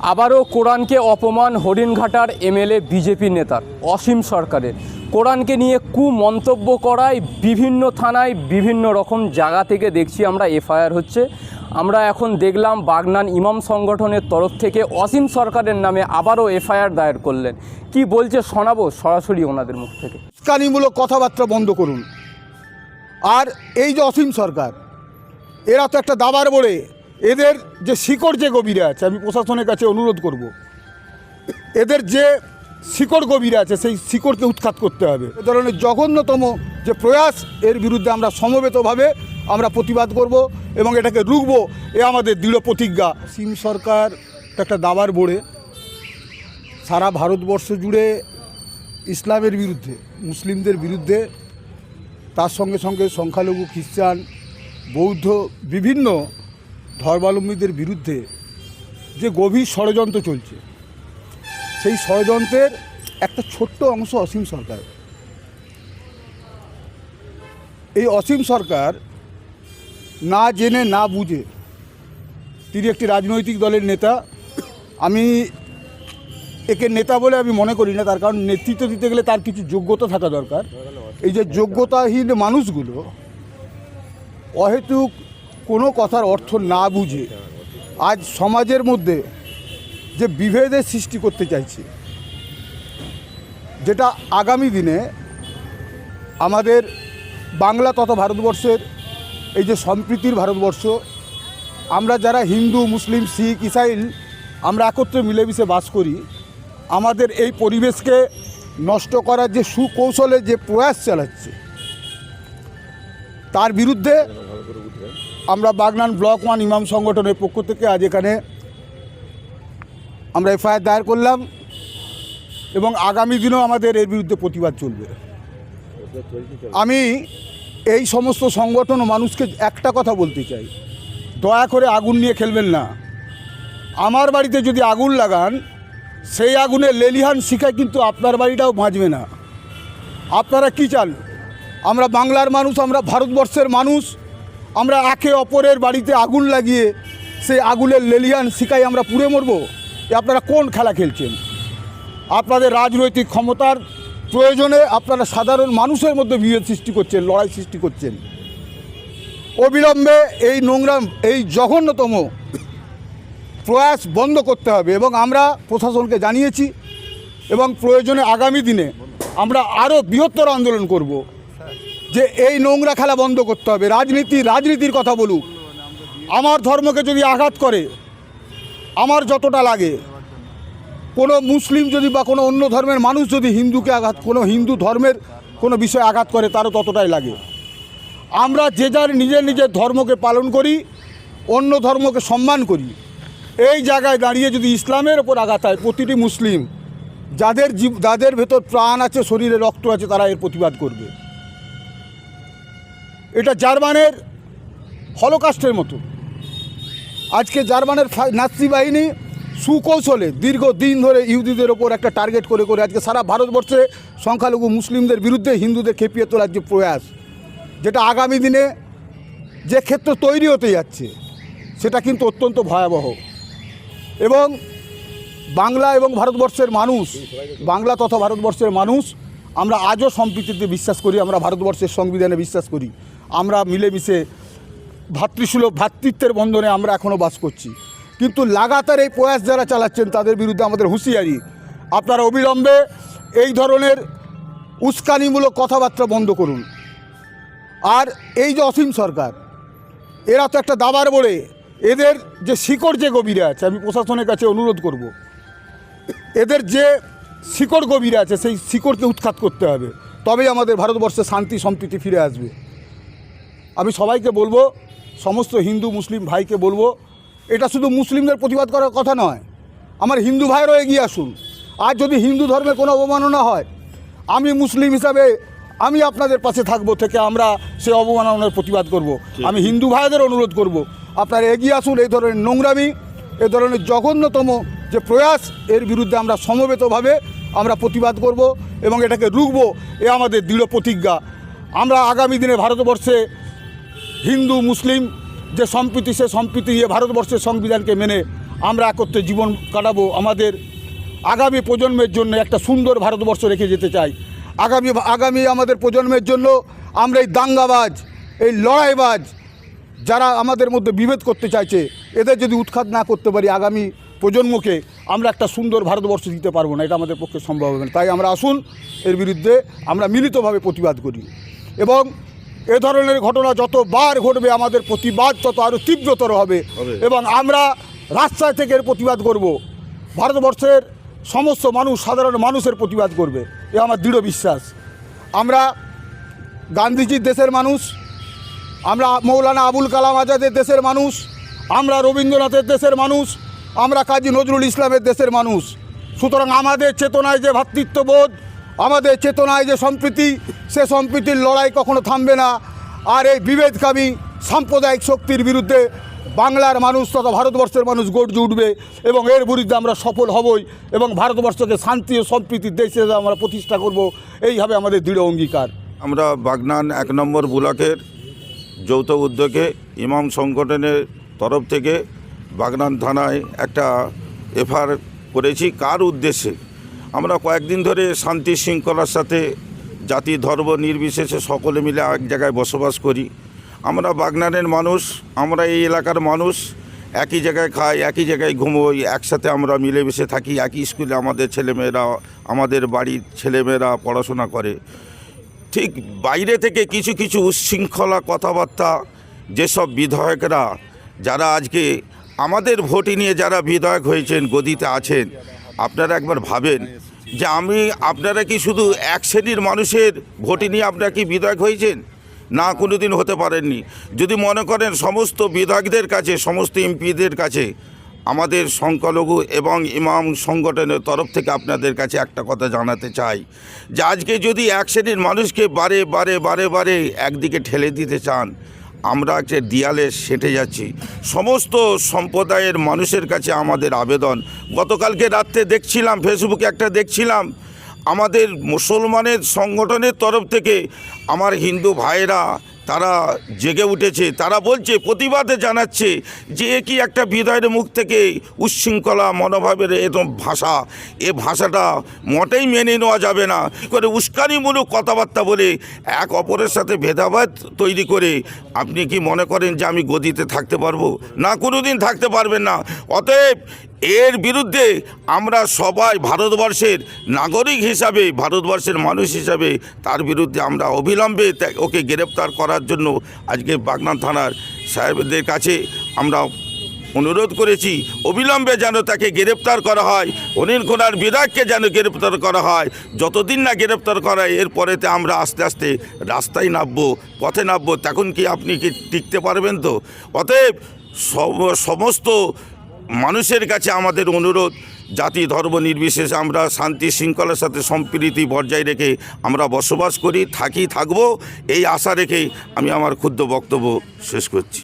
আবারও কোরআনকে অপমান হরিণঘাটার এমএলএ বিজেপি নেতার, অসীম সরকারের। কোরআনকে নিয়ে কু মন্তব্য করায় বিভিন্ন থানায় বিভিন্ন রকম জায়গা থেকে দেখছি আমরা এফআইআর হচ্ছে। আমরা এখন দেখলাম বাগনান ইমাম সংগঠনের তরফ থেকে অসীম সরকারের নামে আবারও এফআইআর দায়ের করলেন। কি বলছে শোনাবো সরাসরি ওনাদের মুখ থেকে। উস্কানিমূলক কথাবার্তা বন্ধ করুন। আর এই যে অসীম সরকার, এরা তো একটা দাবার বলে এদের যে শিকড় যে গভীরে আছে, আমি প্রশাসনের কাছে অনুরোধ করব, এদের যে শিকড় গভীরে আছে, সেই শিকড়কে উৎখাত করতে হবে। এ ধরনের জঘন্যতম যে প্রয়াস, এর বিরুদ্ধে আমরা সমবেতভাবে আমরা প্রতিবাদ করব এবং এটাকে রুখবো, এ আমাদের দৃঢ় প্রতিজ্ঞা। সিম সরকার একটা দাবার বড়ে, সারা ভারতবর্ষ জুড়ে ইসলামের বিরুদ্ধে, মুসলিমদের বিরুদ্ধে, তার সঙ্গে সঙ্গে সংখ্যালঘু, খ্রিস্টান, বৌদ্ধ, বিভিন্ন ধর্মাবলম্বীদের বিরুদ্ধে যে গভীর ষড়যন্ত্র চলছে, সেই ষড়যন্ত্রের একটা ছোট্ট অংশ অসীম সরকার। এই অসীম সরকার না জেনে, না বুঝে তিনি একটি রাজনৈতিক দলের নেতা। আমি একে নেতা বলে আমি মনে করি না, তার কারণ নেতৃত্ব দিতে গেলে তার কিছু যোগ্যতা থাকা দরকার। এই যে যোগ্যতাহীন মানুষগুলো অহেতুক কোনো কথার অর্থ না বুঝে আজ সমাজের মধ্যে যে বিভেদের সৃষ্টি করতে চাইছে, যেটা আগামী দিনে আমাদের বাংলা তথা ভারতবর্ষের এই যে সম্প্রীতির ভারতবর্ষ, আমরা যারা হিন্দু, মুসলিম, শিখ, ইসাইল, আমরা একত্রে মিলেমিশে বাস করি, আমাদের এই পরিবেশকে নষ্ট করার যে সুকৌশলে যে প্রয়াস চালাচ্ছে, তার বিরুদ্ধে আমরা বাগনান ব্লক ওয়ান ইমাম সংগঠনের পক্ষ থেকে আজ এখানে আমরা এফআইআর দায়ের করলাম এবং আগামী দিনেও আমাদের এর বিরুদ্ধে প্রতিবাদ চলবে। আমি এই সমস্ত সংগঠন মানুষকে একটা কথা বলতে চাই। দয়া করে আগুন নিয়ে খেলবেন না। আমার বাড়িতে যদি আগুন লাগান, সেই আগুনে লেলিহান শিখায় কিন্তু আপনার বাড়িটাও বাঁচবে না। আপনারা কি চান? আমরা বাংলার মানুষ, আমরা ভারতবর্ষের মানুষ আমরা একে অপরের বাড়িতে আগুন লাগিয়ে সেই আগুনের লেলিয়ান শিখাই আমরা পুড়ে মরবো। আপনারা কোন খেলা খেলছেন? আপনাদের রাজনৈতিক ক্ষমতার প্রয়োজনে আপনারা সাধারণ মানুষের মধ্যে বিভেদ সৃষ্টি করছেন, লড়াই সৃষ্টি করছেন। অবিলম্বে এই নোংরা, এই জঘন্যতম প্রয়াস বন্ধ করতে হবে এবং আমরা প্রশাসনকে জানিয়েছি এবং প্রয়োজনে আগামী দিনে আমরা আরও বৃহত্তর আন্দোলন করব। যে এই নোংরা খেলা বন্ধ করতে হবে। রাজনীতি, রাজনীতির কথা বলুক। আমার ধর্মকে যদি আঘাত করে, আমার যতটা লাগে, কোনো মুসলিম যদি বা কোনো অন্য ধর্মের মানুষ যদি হিন্দুকে আঘাত, কোনো হিন্দু ধর্মের কোনো বিষয়ে আঘাত করে, তারও ততটাই লাগে। আমরা যে যার নিজের নিজের ধর্মকে পালন করি, অন্য ধর্মকে সম্মান করি। এই জায়গায় দাঁড়িয়ে যদি ইসলামের ওপর আঘাত হয়, প্রতিটি মুসলিম, যাদের জীব, যাদের ভেতর প্রাণ আছে, শরীরে রক্ত আছে, তারা এর প্রতিবাদ করবে। জার্মানের হলোকাস্টের মতো। আজকে জার্মানের নাৎসি বাহিনী সুকৌশলে দীর্ঘদিন ধরে ইহুদিদের ওপর একটা টার্গেট করে করে আজকে সারা ভারতবর্ষে সংখ্যালঘু মুসলিমদের বিরুদ্ধে হিন্দুদের খেপিয়ে তোলার যে প্রয়াস, যেটা আগামী দিনে যে ক্ষেত্র তৈরি হতে যাচ্ছে, সেটা কিন্তু অত্যন্ত ভয়াবহ। এবং বাংলা এবং ভারতবর্ষের মানুষ, বাংলা তথা ভারতবর্ষের মানুষ, আমরা আজও সম্প্রীতিতে বিশ্বাস করি, আমরা ভারতবর্ষের সংবিধানে বিশ্বাস করি। আমরা মিলেমিশে ভাতৃসুলভ, ভাতৃত্বের বন্ধনে আমরা এখনও বাস করছি। কিন্তু লাগাতার এই প্রয়াস যারা চালাচ্ছেন, তাদের বিরুদ্ধে আমাদের হুঁশিয়ারি। আপনারা অবিলম্বে এই ধরনের উস্কানিমূলক কথাবার্তা বন্ধ করুন। আর এই যে অসীম সরকার, এরা তো একটা দাবার বলে, এদের যে শিকড় যে গভীরে আছে, আমি প্রশাসনের কাছে অনুরোধ করব, এদের যে শিকড় গভীরে আছে, সেই শিকড়কে উৎখাত করতে হবে। তবেই আমাদের ভারতবর্ষে শান্তি, সম্প্রীতি ফিরে আসবে। আমি সবাইকে বলব সমস্ত হিন্দু মুসলিম ভাইকে বলব এটা শুধু মুসলিমদের প্রতিবাদ করার কথা নয় আমার হিন্দু ভাইয়েরও এগিয়ে আসুন আর যদি হিন্দু ধর্মে কোনো অবমাননা হয় আমি মুসলিম হিসাবে আমি আপনাদের পাশে থাকব থেকে আমরা সেই অবমাননার প্রতিবাদ করব। আমি হিন্দু ভাইদের অনুরোধ করব। আপনারা এগিয়ে আসুন এই ধরনের নোংরামি এ ধরনের জঘন্যতম যে প্রয়াস এর বিরুদ্ধে আমরা সমবেতভাবে আমরা প্রতিবাদ করব এবং এটাকে রুখবো এ আমাদের দৃঢ় প্রতিজ্ঞা আমরা আগামী দিনে ভারতবর্ষে হিন্দু, মুসলিম, যে সম্প্রীতি, সে সম্প্রীতি এ ভারতবর্ষের সংবিধানকে মেনে আমরা একত্রে জীবন কাটাবো, আমাদের আগামী প্রজন্মের জন্য একটা সুন্দর ভারতবর্ষ রেখে যেতে চাই। আগামী আগামী আমাদের প্রজন্মের জন্য আমরা এই দাঙ্গাবাজ, এই লড়াইবাজ যারা আমাদের মধ্যে বিভেদ করতে চাইছে, এদের যদি উৎখাত না করতে পারি আগামী প্রজন্মকে, আমরা একটা সুন্দর ভারতবর্ষ দিতে পারব না, এটা আমাদের পক্ষে সম্ভব হবে না। তাই আমরা আসুন, এর বিরুদ্ধে আমরা মিলিতভাবে প্রতিবাদ করি। এবং এ ধরনের ঘটনা যতবার ঘটবে আমাদের প্রতিবাদ তত আরও তীব্রতর হবে। এবং আমরা রাস্তায় থেকে এর প্রতিবাদ করব। ভারতবর্ষের সমস্ত মানুষ সাধারণ মানুষের প্রতিবাদ করবে। এ আমার দৃঢ় বিশ্বাস। আমরা গান্ধীজির দেশের মানুষ আমরা মৌলানা আবুল কালাম আজাদের দেশের মানুষ আমরা রবীন্দ্রনাথের দেশের মানুষ আমরা কাজী নজরুল ইসলামের দেশের মানুষ। সুতরাং আমাদের চেতনায় যে ভ্রাতৃত্ববোধ আমাদের চেতনায় যে সম্প্রীতি, সে সম্প্রীতির লড়াই কখনো থামবে না। আর এই বিভেদকামী সাম্প্রদায়িক শক্তির বিরুদ্ধে বাংলার মানুষ তথা ভারতবর্ষের মানুষ গর্জে উঠবে এবং এর বিরুদ্ধে আমরা সফল হবই এবং ভারতবর্ষকে শান্তি ও সম্প্রীতির দেশ হিসেবে আমরা প্রতিষ্ঠা করব। এইভাবে আমাদের দৃঢ় অঙ্গীকার। আমরা বাগনান এক নম্বর ব্লকের যৌথ উদ্যোগে ইমাম সংগঠনের তরফ থেকে বাগনান থানায় একটা এফআর করেছি। কার উদ্দেশ্যে? আমরা কয়েকদিন ধরে শান্তি শৃঙ্খলার সাথে জাতি, ধর্ম নির্বিশেষে সকলে মিলে এক জায়গায় বসবাস করি। আমরা বাগনানের মানুষ, আমরা এই এলাকার মানুষ, একই জায়গায় খাই, একই জায়গায় ঘুমোই, একসাথে আমরা মিলেমিশে থাকি, একই স্কুলে আমাদের ছেলেমেয়েরা, আমাদের বাড়ির ছেলেমেয়েরা পড়াশোনা করে। ঠিক বাইরে থেকে কিছু কিছু উচ্ছৃঙ্খলা কথাবার্তা যেসব বিধায়করা, যারা আজকে আমাদের ভোটই নিয়ে যারা বিধায়ক হয়েছেন, গদিতে আছেন আপনারা একবার ভাবেন যে আমি, আপনারা কি শুধু এক শ্রেণির মানুষের ভোটই নিয়ে আপনারা কি বিধায়ক হয়েছেন? না কোনো দিন হতে পারেননি। যদি মনে করেন সমস্ত বিধায়কদের কাছে, সমস্ত এমপিদের কাছে, আমাদের সংখ্যালঘু এবং ইমাম সংগঠনের তরফ থেকে আপনাদের কাছে একটা কথা জানাতে চাই যে আজকে যদি এক শ্রেণির মানুষকে বারে বারে বারে বারে একদিকে ঠেলে দিতে চান আমরা যে দিয়ালে সেঁটে যাচ্ছি, সমস্ত সম্প্রদায়ের মানুষের কাছে আমাদের আবেদন। গতকালকে রাত্রে দেখছিলাম, ফেসবুকে একটা দেখছিলাম, আমাদের মুসলমানের সংগঠনের তরফ থেকে আমার হিন্দু ভাইয়েরা তারা জেগে উঠেছে, তারা বলছে, প্রতিবাদে জানাচ্ছে যে এ কি একটা বিদায়ের মুখ থেকে উচ্ছৃঙ্খলা মনোভাবের এরকম ভাষা। এ ভাষাটা মোটেই মেনে নেওয়া যাবে না। করে উস্কানিমূলক কথাবার্তা বলে এক অপরের সাথে ভেদাভেদ তৈরি করে আপনি কি মনে করেন যে আমি গদিতে থাকতে পারব? না কোনো দিন থাকতে পারবেন না। অতএব এর বিরুদ্ধে আমরা সবাই ভারতবর্ষের নাগরিক হিসাবে, ভারতবর্ষের মানুষ হিসাবে তার বিরুদ্ধে আমরা অবিলম্বে ওকে গ্রেপ্তার করার জন্য আজকে বাগনান থানার সাহেবদের কাছে আমরা অনুরোধ করেছি, অবিলম্বে যেন তাকে গ্রেপ্তার করা হয়, অনিল কোনার বিধায়ককে যেন গ্রেপ্তার করা হয়, যতদিন না গ্রেপ্তার করা এরপরেতে আমরা আস্তে আস্তে রাস্তায় নামবো, পথে নামবো, তখন কি আপনি কি টিকতে পারবেন তো? অতএব সমস্ত মানুষের কাছে আমাদের অনুরোধ, জাতি, ধর্ম নির্বিশেষে আমরা শান্তি শৃঙ্খলার সাথে সম্প্রীতি বজায় রেখে আমরা বসবাস করি, থাকি, থাকব, এই আশা রেখেই আমি আমার ক্ষুদ্র বক্তব্য শেষ করছি।